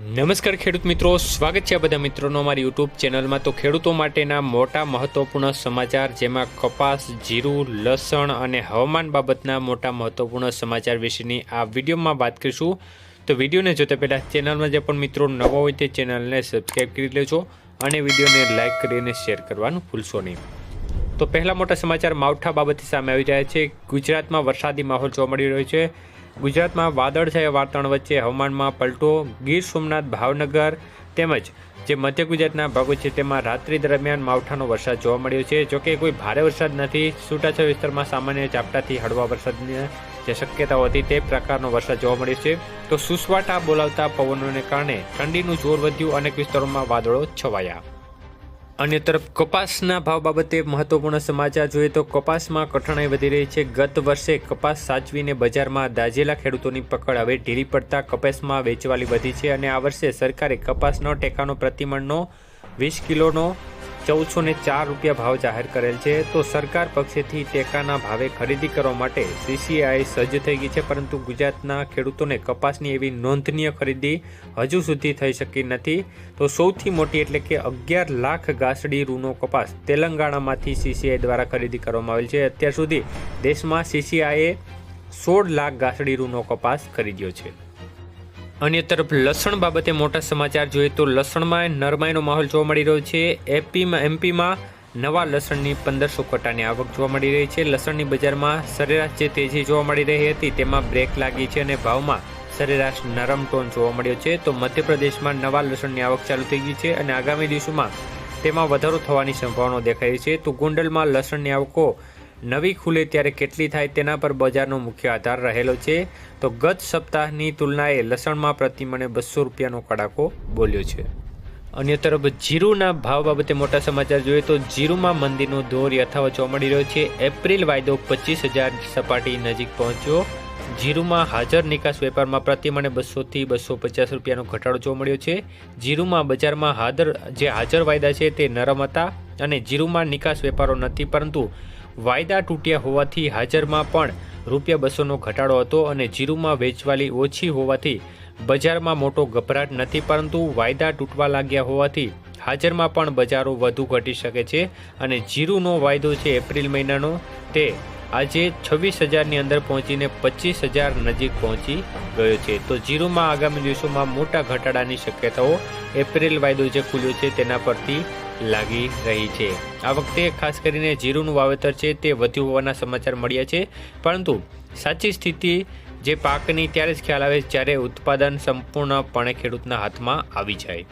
નમસ્કાર ખેડૂત મિત્રો, સ્વાગત છે બધા મિત્રોનો અમારી યુટ્યુબ ચેનલમાં. તો ખેડૂતો માટેના મોટા મહત્વપૂર્ણ સમાચાર જેમાં કપાસ, જીરું, લસણ અને હવામાન બાબતના મોટા મહત્વપૂર્ણ સમાચાર વિશેની આ વિડીયોમાં વાત કરીશું. તો વિડીયોને જોતા પહેલાં ચેનલમાં જે પણ મિત્રો નવા હોય તે ચેનલને સબસ્ક્રાઈબ કરી લેજો અને વિડીયોને લાઇક કરીને શેર કરવાનું ભૂલશો નહીં. તો પહેલા મોટા સમાચાર માવઠા બાબતે સામે આવી રહ્યા છે. ગુજરાતમાં વરસાદી માહોલ જોવા મળી રહ્યો છે. ગુજરાતમાં વાદળછાયા વાતાવરણ વચ્ચે હવામાનમાં પલટો, ગીર સોમનાથ, ભાવનગર તેમજ જે મધ્ય ગુજરાતના ભાગો છે તેમાં રાત્રિ દરમિયાન માવઠાનો વરસાદ જોવા મળ્યો છે. જોકે કોઈ ભારે વરસાદ નથી, છૂટાછવાયા વિસ્તારમાં સામાન્ય ઝાપટાથી હળવા વરસાદની જે શક્યતાઓ હતી તે પ્રકારનો વરસાદ જોવા મળ્યો છે. તો સુસવાટા બોલાવતા પવનોને કારણે ઠંડીનું જોર વધ્યું, અનેક વિસ્તારોમાં વાદળો છવાયા. અન્ય તરફ કપાસના ભાવ બાબતે મહત્વપૂર્ણ સમાચાર જોઈએ તો કપાસમાં કઠણાઈ વધી રહી છે. ગત વર્ષે કપાસ સાચવીને બજારમાં દાઝેલા ખેડૂતોની પકડ હવે ઢીલી પડતા કપાસમાં વેચવાલી વધી છે અને આ વર્ષે સરકારે કપાસનો ટેકાનો પ્રતિમણનો વીસ કિલોનો ચૌદસો ને ચાર રૂપિયા ભાવ જાહેર કરેલ છે. તો સરકાર પક્ષેથી ટેકાના ભાવે ખરીદી કરવા માટે સીસીઆઈ સજ્જ થઈ ગઈ છે. પરંતુ ગુજરાતના ખેડૂતોને કપાસની એવી નોંધનીય ખરીદી હજુ સુધી થઈ શકી નથી. તો સૌથી મોટી એટલે કે અગિયાર લાખ ગાસડી રૂનો કપાસ તેલંગાણામાંથી સીસીઆઈ દ્વારા ખરીદી કરવામાં આવેલ છે. અત્યાર સુધી દેશમાં સીસીઆઈએ સોળ લાખ ગાસડી રૂનો કપાસ ખરીદ્યો છે. અન્ય તરફ લસણ બાબતે મોટા સમાચાર જોઈએ તો લસણમાં નરમાઈનો માહોલ જોવા મળી રહ્યો છે. એપીમાં, એમપીમાં નવા લસણની પંદરસો કટાની આવક જોવા મળી રહી છે. લસણની બજારમાં સરેરાશ જે તેજી જોવા મળી રહી હતી તેમાં બ્રેક લાગી છે અને ભાવમાં સરેરાશ નરમ ટોન જોવા મળ્યો છે. તો મધ્યપ્રદેશમાં નવા લસણની આવક ચાલુ થઈ ગઈ છે અને આગામી દિવસોમાં તેમાં વધારો થવાની સંભાવનાઓ દેખાઈ છે. તો ગોંડલમાં લસણની આવકો નવી ખુલે ત્યારે કેટલી થાય તેના પર બજારનો મુખ્ય આધાર રહેલો છે. તો ગત સપ્તાહની તુલનાએ લસણમાં પ્રતિમણે બસો રૂપિયાનો કડાકો બોલ્યો છે. અન્ય તરફ જીરુના ભાવ બાબતે મોટા સમાચાર જોઈએ તો જીરુમાં મંદીનો દોર યથાવત જોવા મળી રહ્યો છે. એપ્રિલ વાયદો પચીસ હજાર સપાટી નજીક પહોંચ્યો. જીરુમાં હાજર નિકાસ વેપારમાં પ્રતિમણે બસોથી બસો પચાસ રૂપિયાનો ઘટાડો જોવા મળ્યો છે. જીરુમાં બજારમાં હાજર જે હાજર વાયદા છે તે નરમ હતા અને જીરુમાં નિકાસ વેપારો નથી, પરંતુ વાયદા તૂટ્યા હોવાથી હાજરમાં પણ રૂપિયા બસોનો ઘટાડો હતો અને જીરુમાં વેચવાલી ઓછી હોવાથી બજારમાં મોટો ગભરાટ નથી, પરંતુ વાયદા તૂટવા લાગ્યા હોવાથી હાજરમાં પણ બજારો વધુ ઘટી શકે છે અને જીરુનો વાયદો છે એપ્રિલ મહિનાનો. તે આજે છવ્વીસ હજારની અંદર પહોંચીને પચીસ હજાર નજીક પહોંચી ગયો છે. તો જીરુમાં આગામી દિવસોમાં મોટા ઘટાડાની શક્યતાઓ એપ્રિલ વાયદો જે ખુલ્યો છે તેના પરથી લાગી રહી છે. આ વખતે ખાસ કરીને જીરુનું વાવેતર છે તે વધ્યું હોવાના સમાચાર મળ્યા છે. પરંતુ સાચી સ્થિતિ જે પાકની ત્યારે જ ખ્યાલ આવે જ્યારે ઉત્પાદન સંપૂર્ણપણે ખેડૂતના હાથમાં આવી જાય.